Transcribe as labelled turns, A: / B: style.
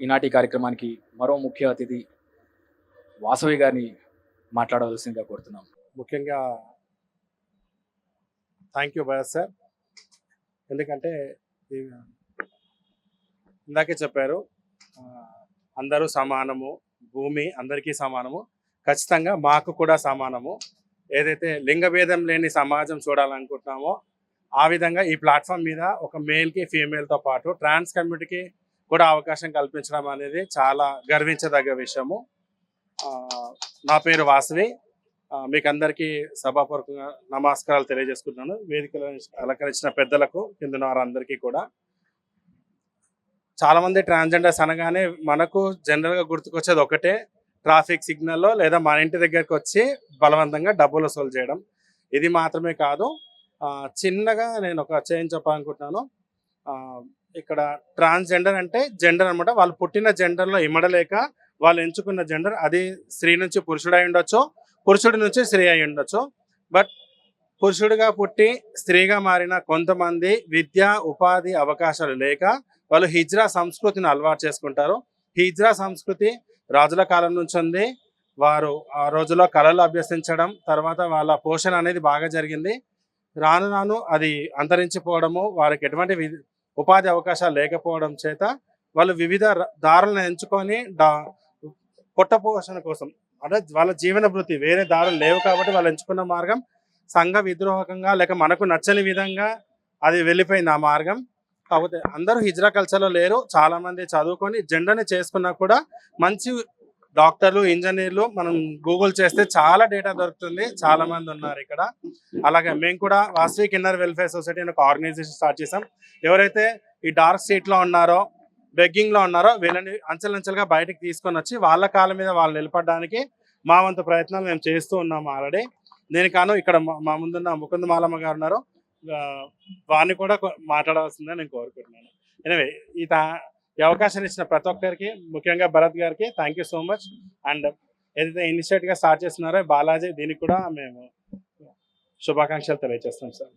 A: ఈనాటి కార్యక్రమానికి మరో ముఖ్య అతిథి వాసవి గారిని మాట్లాడవలసిందిగా కోరుతున్నాం.
B: ముఖ్యంగా థ్యాంక్ యూ భరత్ సార్ ఎందుకంటే ఇందాకే చెప్పారు అందరూ సమానము భూమి అందరికీ సమానము ఖచ్చితంగా మాకు కూడా సమానము. ఏదైతే లింగ భేదం లేని సమాజం చూడాలనుకుంటున్నామో ఆ విధంగా ఈ ప్లాట్ఫామ్ మీద ఒక మేల్కి ఫీమేల్తో పాటు ట్రాన్స్ కమ్యూనిటీకి కూడా అవకాశం కల్పించడం అనేది చాలా గర్వించదగ్గ విషయము. నా పేరు వాసవి. మీకు అందరికీ సభాపూర్వకంగా నమస్కారాలు తెలియజేసుకుంటున్నాను. వేదికలో అలంకరించిన పెద్దలకు కింద వారందరికీ కూడా. చాలామంది ట్రాన్స్జెండర్స్ అనగానే మనకు జనరల్గా గుర్తుకొచ్చేది ఒకటే ట్రాఫిక్ సిగ్నల్లో లేదా మన ఇంటి దగ్గరకు వచ్చి బలవంతంగా డబ్బులు వసూలు చేయడం. ఇది మాత్రమే కాదు చిన్నగా నేను ఒక చేంజ్ చెప్పాలనుకుంటున్నాను ఇక్కడ ట్రాన్స్జెండర్ అంటే జెండర్ అనమాట వాళ్ళు పుట్టిన జెండర్లో ఇమడలేక వాళ్ళు ఎంచుకున్న జెండర్ అది స్త్రీ నుంచి పురుషుడు అయి ఉండొచ్చు పురుషుడి నుంచి స్త్రీ అయి ఉండొచ్చు. బట్ పురుషుడిగా పుట్టి స్త్రీగా మారిన కొంతమంది విద్య ఉపాధి అవకాశాలు లేక వాళ్ళు హిజ్రా సంస్కృతిని అలవాటు చేసుకుంటారు. హిజ్రా సంస్కృతి రాజుల కాలం నుంచి ఉంది. వారు ఆ రోజుల్లో కళలు అభ్యసించడం తర్వాత వాళ్ళ పోషణ అనేది బాగా జరిగింది. రాను రాను అది అంతరించిపోవడము వారికి ఎటువంటి వి- ఉపాధి అవకాశాలు లేకపోవడం చేత వాళ్ళు వివిధ ర- దారులను ఎంచుకొని డా పోషణ కోసం అంటే వాళ్ళ జీవన వృత్తి వేరే దారులు లేవు కాబట్టి వాళ్ళు ఎంచుకున్న మార్గం సంఘ విద్రోహకంగా లేక మనకు నచ్చని విధంగా అది వెళ్ళిపోయింది ఆ మార్గం. కాకపోతే అందరూ హిజ్రా కల్చర్లో లేరు. చాలామంది చదువుకొని జెండర్ని చేసుకున్నా కూడా మంచి డాక్టర్లు ఇంజనీర్లు మనం గూగుల్ చేస్తే చాలా డేటా దొరుకుతుంది. చాలా మంది ఉన్నారు ఇక్కడ. అలాగే మేము కూడా వాస్వి కిన్నర్ వెల్ఫేర్ సొసైటీ అని ఒక ఆర్గనైజేషన్ స్టార్ట్ చేసాం ఎవరైతే ఈ డార్క్ స్ట్రీట్లో ఉన్నారో బెగ్గింగ్లో ఉన్నారో వీళ్ళని అంచెలంచెలుగా బయటకు తీసుకొని వచ్చి వాళ్ళ కాళ్ళ మీద వాళ్ళు నిలబడడానికి మా వంతు ప్రయత్నాలు మేము చేస్తూ ఉన్నాము ఆల్రెడీ. దీనికాను ఇక్కడ మా- మా ముందున్న ముకుంద మాలమ్మ గారు ఉన్నారు. వారిని కూడా మాట్లాడవలసిందని నేను కోరుకుంటున్నాను. ఎనివే ఈ ఈ అవకాశం ఇచ్చిన ప్రతి ఒక్కరికి ముఖ్యంగా భరత్ గారికి thank you so much and ఏదైతే ఇనిషియేట్గా స్టార్ట్ చేస్తున్నారో బాలాజీ దీనికి కూడా మేము శుభాకాంక్షలు తెలియజేస్తాం సార్